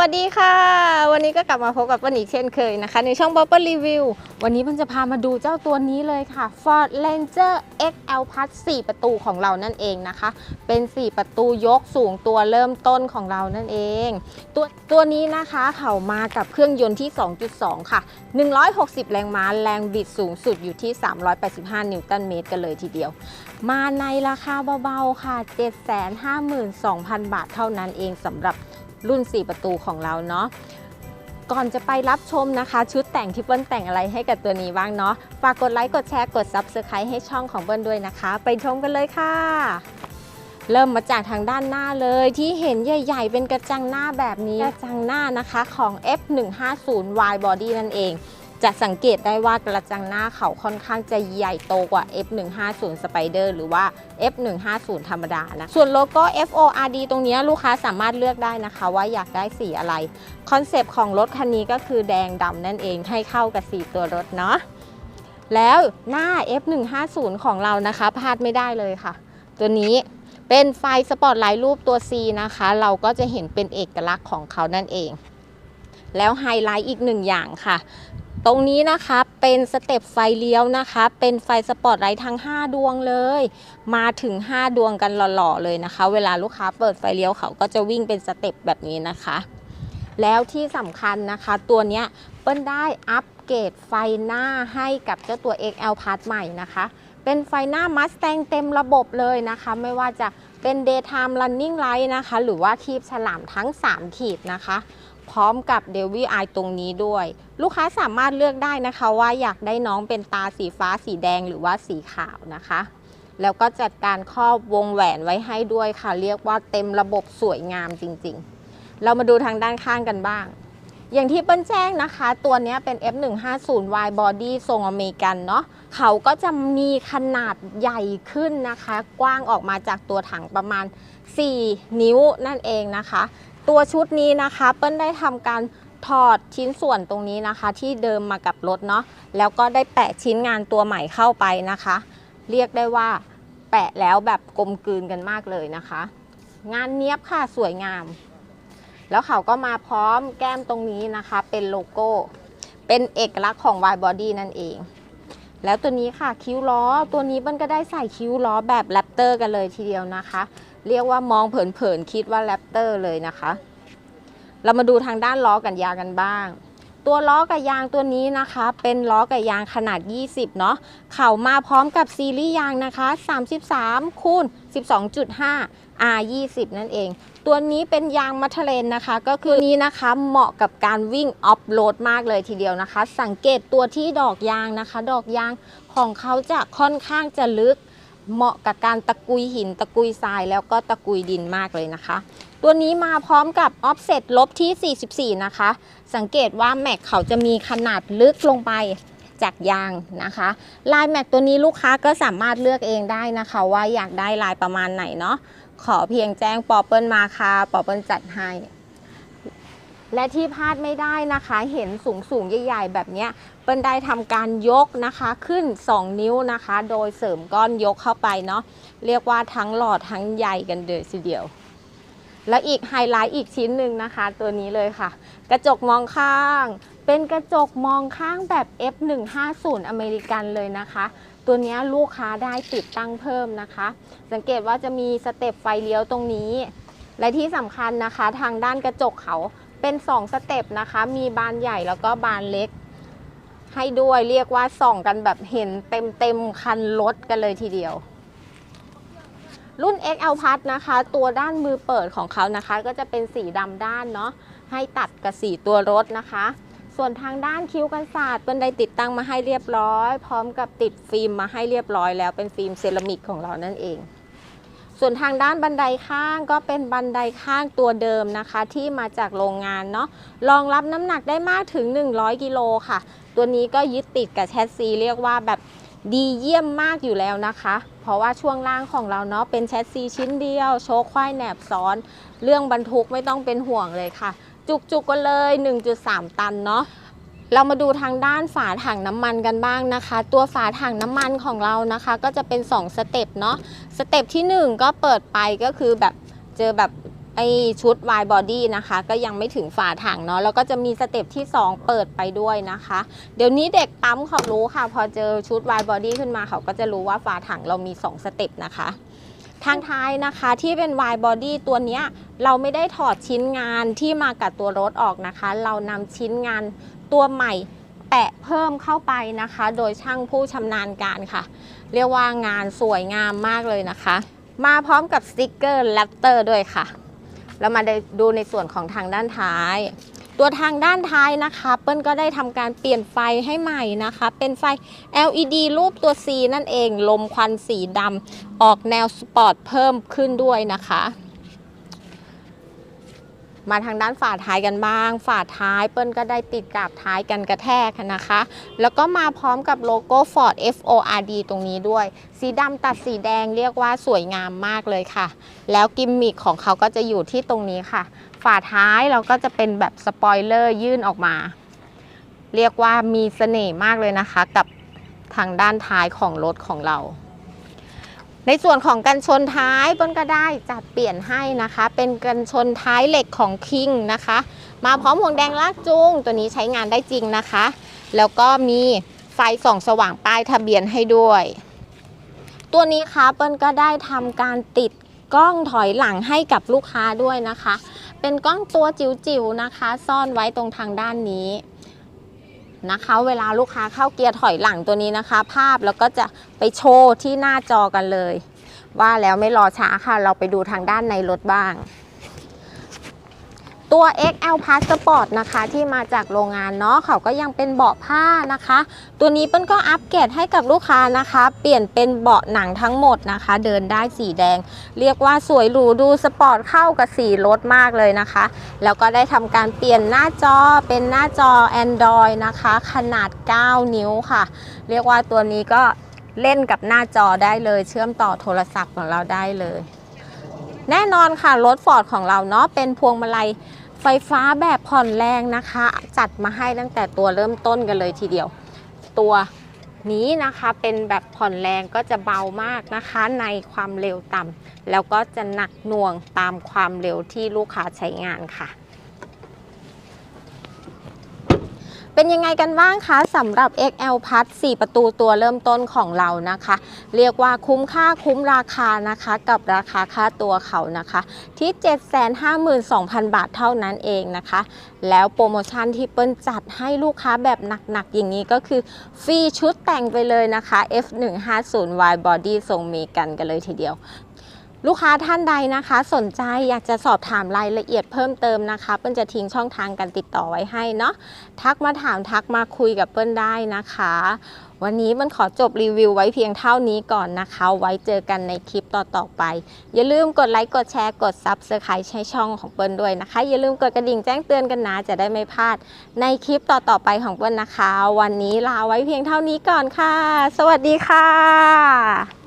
วัสดีค่ะ วันนี้ก็กลับมาพบกับป้าหนีเช่นเคยนะคะ ในช่อง b u b b l e Review วันนี้มันจะพามาดูเจ้าตัวนี้เลยค่ะ Ford Ranger XL Plus 4 ประตูของเรานั่นเองนะคะ เป็น 4 ประตูยกสูงตัวเริ่มต้นของเรานั่นเอง ตัวตัวนี้นะคะเขามากับเครื่องยนต์ที่ 2.2 ค่ะ 160 แรงม้าแรงบิดสูงสุดอยู่ที่ 385 นิวตันเมตรกันเลยทีเดียว มาในราคาเบาๆค่ะ 752,000 บาทเท่านั้นเองสำหรับ รุ่น 4 ประตูของเราเนาะก่อนจะไปรับชมนะคะ ชุดแต่งที่เปิ้ลแต่งอะไรให้กับตัวนี้บ้างเนาะฝากกดไลค์กดแชร์กด Subscribe ให้ช่องของเปิ้ลด้วยนะคะ ไปชมกันเลยค่ะ เริ่มมาจากทางด้านหน้าเลยที่เห็นใหญ่ ๆ เป็นกระจังหน้าแบบนี้กระจังหน้านะคะของ F150 Y Body นั่นเอง จะสังเกตได้ว่ากระจังหน้าเขาค่อนข้างจะใหญ่โตกว่า F150 Spider หรือว่า F150 ธรรมดานะ ส่วนโลโก้ FORD ตรงนี้ลูกค้าสามารถเลือกได้นะคะ ว่าอยากได้สีอะไร คอนเซปต์ของรถคันนี้ก็คือแดงดำนั่นเองให้เข้ากับสีตัวรถเนาะ แล้วหน้า F150 ของเรานะคะพลาดไม่ได้เลยค่ะ ตัวนี้เป็นไฟสปอตไลท์รูปตัว C นะคะ เราก็จะเห็นเป็นเอกลักษณ์ของเขานั่นเองแล้วไฮไลท์อีกหนึ่งอย่างค่ะ ตรงนี้นะคะเป็นสเต็ปไฟเลี้ยวนะคะ เป็นไฟสปอตไลท์ทั้ง 5 ดวงเลย มาถึง 5 ดวงกันหล่อๆเลยนะคะ เวลาลูกค้าเปิดไฟเลี้ยวเขาก็จะวิ่งเป็นสเต็ปแบบนี้นะคะ แล้วที่สำคัญนะคะ ตัวเนี้ยเปิ้ลได้อัปเกรดไฟหน้าให้กับเจ้าตัว XL Plus ใหม่นะคะ เป็นไฟหน้า Mustang เต็มระบบเลยนะคะ ไม่ว่าจะเป็น Daytime Running Light นะคะ หรือว่าคีบฉลามทั้ง 3 ขีดนะคะ พร้อมกับ d e v i l Eye ตรงนี้ด้วย ลูกค้าสามารถเลือกได้นะคะว่าอยากได้น้องเป็นตาสีฟ้าสีแดงหรือว่าสีขาวนะคะ แล้วก็จัดการครอบวงแหวนไว้ให้ด้วยค่ะ เรียกว่าเต็มระบบสวยงามจริงๆ เรามาดูทางด้านข้างกันบ้าง อย่างที่เปิ้ลแจ้งนะคะ ตัวนี้เป็น F150Y Body ทรงอเมริกันเนาะเขาก็จะมีขนาดใหญ่ขึ้นนะคะ กว้างออกมาจากตัวถังประมาณ 4 นิ้วนั่นเองนะคะ ตัวชุดนี้นะคะ เปิ้ลได้ทำการถอดชิ้นส่วนตรงนี้นะคะ ที่เดิมมากับรถเนาะแล้วก็ได้แปะชิ้นงานตัวใหม่เข้าไปนะคะ เรียกได้ว่าแปะแล้วแบบกลมกลืนกันมากเลยนะคะ งานเนี้ยบค่ะสวยงาม แล้วเขาก็มาพร้อมแก้มตรงนี้นะคะ เป็นโลโก้ เป็นเอกลักษณ์ของ Y Body นั่นเอง แล้วตัวนี้ค่ะคิ้วล้อ ตัวนี้มันก็ได้ใส่คิ้วล้อแบบแรปเตอร์กันเลยทีเดียวนะคะ เรียกว่ามองเผินๆคิดว่าแรปเตอร์เลยนะคะ เรามาดูทางด้านล้อกันยากันบ้าง ตัวล้อกับยางตัวนี้นะคะ เป็นล้อกับยางขนาด 20 เนาะเข่ามาพร้อมกับซีรีส์ยางนะคะ 33คูณ12.5 R20 นั่นเอง ตัวนี้เป็นยางมัทเลนนะคะ ก็คือนี้นะคะเหมาะกับการวิ่งออฟโรดมากเลยทีเดียวนะคะ สังเกตตัวที่ดอกยางนะคะ ดอกยางของเขาจะค่อนข้างจะลึก เหมาะกับการตะกุยหิน ตะกุยทรายแล้วก็ตะกุยดินมากเลยนะคะ ตัวนี้มาพร้อมกับออฟเซตลบที่ 44 นะคะ สังเกตว่าแม็กเขาจะมีขนาดลึกลงไปจากยางนะคะ ลายแม็กตัวนี้ลูกค้าก็สามารถเลือกเองได้นะคะ ว่าอยากได้ลายประมาณไหนเนาะขอเพียงแจ้งปอเปิลมาค่ะปอเปิลจัดให้ และที่พลาดไม่ได้นะคะ เห็นสูงสูงใหญ่ ๆ แบบนี้เปิ้ลได้ทำการยกนะคะขึ้น 2 นิ้วนะคะ โดยเสริมก้อนยกเข้าไปเนาะเรียกว่าทั้งหลอดทั้งใหญ่กันเลยทีเดียว แล้วอีกไฮไลท์อีกชิ้นหนึ่งนะคะ ตัวนี้เลยค่ะ กระจกมองข้าง เป็นกระจกมองข้างแบบ F150 อเมริกันเลยนะคะตัวนี้ลูกค้าได้ติดตั้งเพิ่มนะคะ สังเกตว่าจะมีสเต็ปไฟเลี้ยวตรงนี้ และที่สำคัญนะคะ ทางด้านกระจกเขา เป็น 2 สเต็ปนะคะ มีบานใหญ่แล้วก็บานเล็ก ให้ด้วยเรียกว่าส่องกันแบบเห็นเต็มเต็มคันรถกันเลยทีเดียว รุ่น XL Plus นะคะ ตัวด้านมือเปิดของเขานะคะ ก็จะเป็นสีดำด้านเนาะให้ตัดกับสีตัวรถนะคะ ส่วนทางด้านคิ้วกันศาสตร์เป็นได้ติดตั้งมาให้เรียบร้อย พร้อมกับติดฟิล์มมาให้เรียบร้อยแล้วเป็นฟิล์มเซรามิกของเรานั่นเอง ส่วนทางด้านบันไดข้างก็เป็นบันไดข้างตัวเดิมนะคะ ที่มาจากโรงงานเนาะรองรับน้ำหนักได้มากถึง 100 กิโลค่ะ ตัวนี้ก็ยึดติดกับแชสซีเรียกว่าแบบดีเยี่ยมมากอยู่แล้วนะคะ เพราะว่าช่วงล่างของเราเนาะเป็นแชสซีชิ้นเดียว โชว์ควายแหนบซ้อน เรื่องบรรทุกไม่ต้องเป็นห่วงเลยค่ะ จุกๆกันเลย 1.3 ตันเนาะ เรามาดูทางด้านฝาถังน้ำมันกันบ้างนะคะ ตัวฝาถังน้ำมันของเรานะคะ ก็จะเป็น 2 สเต็ปเนาะสเต็ปที่ 1 ก็เปิดไปก็คือแบบเจอแบบไอชุด Y body นะคะ ก็ยังไม่ถึงฝาถังเนาะแล้วก็จะมีสเต็ปที่ 2 เปิดไปด้วยนะคะ เดี๋ยวนี้เด็กปั๊มเขารู้ค่ะ พอเจอชุด Y body ขึ้นมาเขาก็จะรู้ว่าฝาถังเรามี 2 สเต็ปนะคะ ทางท้ายนะคะที่เป็น Y body ตัวเนี้ยเราไม่ได้ถอดชิ้นงานที่มากับตัวรถออกนะคะ เรานำชิ้นงานตัวใหม่แปะเพิ่มเข้าไปนะคะ โดยช่างผู้ชำนาญการค่ะ เรียกว่างานสวยงามมากเลยนะคะ มาพร้อมกับสติกเกอร์แรปเตอร์ด้วยค่ะแล้วมาดูในส่วนของทางด้านท้าย ตัวทางด้านท้ายนะคะ เปิ้ลก็ได้ทำการเปลี่ยนไฟให้ใหม่นะคะ เป็นไฟ LED รูปตัว C นั่นเอง ลมควันสีดำออกแนวสปอร์ตเพิ่มขึ้นด้วยนะคะ มาทางด้านฝาท้ายกันบ้าง ฝาท้ายเปิ้ลก็ได้ติดกับท้ายกันกระแทกนะคะ แล้วก็มาพร้อมกับโลโก้ Ford FORD ตรงนี้ด้วย สีดำตัดสีแดงเรียกว่าสวยงามมากเลยค่ะ แล้วกิมมิคของเขาก็จะอยู่ที่ตรงนี้ค่ะ ฝาท้ายเราก็จะเป็นแบบสปอยเลอร์ยื่นออกมา เรียกว่ามีเสน่ห์มากเลยนะคะ กับทางด้านท้ายของรถของเรา ในส่วนของกันชนท้ายเปิ้ลก็ได้จัดเปลี่ยนให้นะคะ เป็นกันชนท้ายเหล็กของคิงนะคะ มาพร้อมห่วงแดงลากจูงตัวนี้ใช้งานได้จริงนะคะ แล้วก็มีไฟส่องสว่างป้ายทะเบียนให้ด้วย ตัวนี้ค่ะเปิ้ลก็ได้ทำการติด กล้องถอยหลังให้กับลูกค้าด้วยนะคะ เป็นกล้องตัวจิ๋วๆนะคะ ซ่อนไว้ตรงทางด้านนี้นะคะ เวลาลูกค้าเข้าเกียร์ถอยหลังตัวนี้นะคะ ภาพแล้วก็จะไปโชว์ที่หน้าจอกันเลย ว่าแล้วไม่รอช้าค่ะ เราไปดูทางด้านในรถบ้าง ตัว XL Passport นะคะที่มาจากโรงงานเนาะเขาก็ยังเป็นเบาะผ้านะคะ ตัวนี้เปิ้ลก็อัปเกรดให้กับลูกค้านะคะ เปลี่ยนเป็นเบาะหนังทั้งหมดนะคะ เดินได้สีแดง เรียกว่าสวยหรูดูสปอร์ตเข้ากับสีรถมากเลยนะคะ แล้วก็ได้ทำการเปลี่ยนหน้าจอเป็นหน้าจอ Android นะคะ ขนาด 9 นิ้วค่ะ เรียกว่าตัวนี้ก็เล่นกับหน้าจอได้เลย เชื่อมต่อโทรศัพท์ของเราได้เลย แน่นอนค่ะรถฟอร์ดของเราเนาะเป็นพวงมาลัยไฟฟ้าแบบผ่อนแรงนะคะ จัดมาให้ตั้งแต่ตัวเริ่มต้นกันเลยทีเดียว ตัวนี้นะคะเป็นแบบผ่อนแรงก็จะเบามากนะคะในความเร็วต่ำแล้วก็จะหนักหน่วงตามความเร็วที่ลูกค้าใช้งานค่ะ เป็นยังไงกันบ้างคะสำหรับ XL Plus 4ประตูตัวเริ่มต้นของเรานะคะ เรียกว่าคุ้มค่าคุ้มราคานะคะ กับราคาค่าตัวเขานะคะ ที่ 752,000 บาทเท่านั้นเองนะคะ แล้วโปรโมชั่นที่เปิ้ลจัดให้ลูกค้าแบบหนักๆ อย่างนี้ก็คือฟรีชุดแต่งไปเลยนะคะ F150Y Body ทรงเมกันกันเลยทีเดียว ลูกค้าท่านใดนะคะ สนใจอยากจะสอบถามรายละเอียดเพิ่มเติมนะคะ เปิ้ลจะทิ้งช่องทางการติดต่อไว้ให้เนาะทักมาถามทักมาคุยกับเปิ้ลได้นะคะ วันนี้มันขอจบรีวิวไว้เพียงเท่านี้ก่อนนะคะ ไว้เจอกันในคลิปต่อๆไป อย่าลืมกดไลค์กดแชร์กด Subscribe ใช้ช่องของเปิ้ลด้วยนะคะ อย่าลืมกดกระดิ่งแจ้งเตือนกันนะจะได้ไม่พลาด ในคลิปต่อๆไปของเปิ้ลนะคะ วันนี้ลาไว้เพียงเท่านี้ก่อนค่ะ สวัสดีค่ะ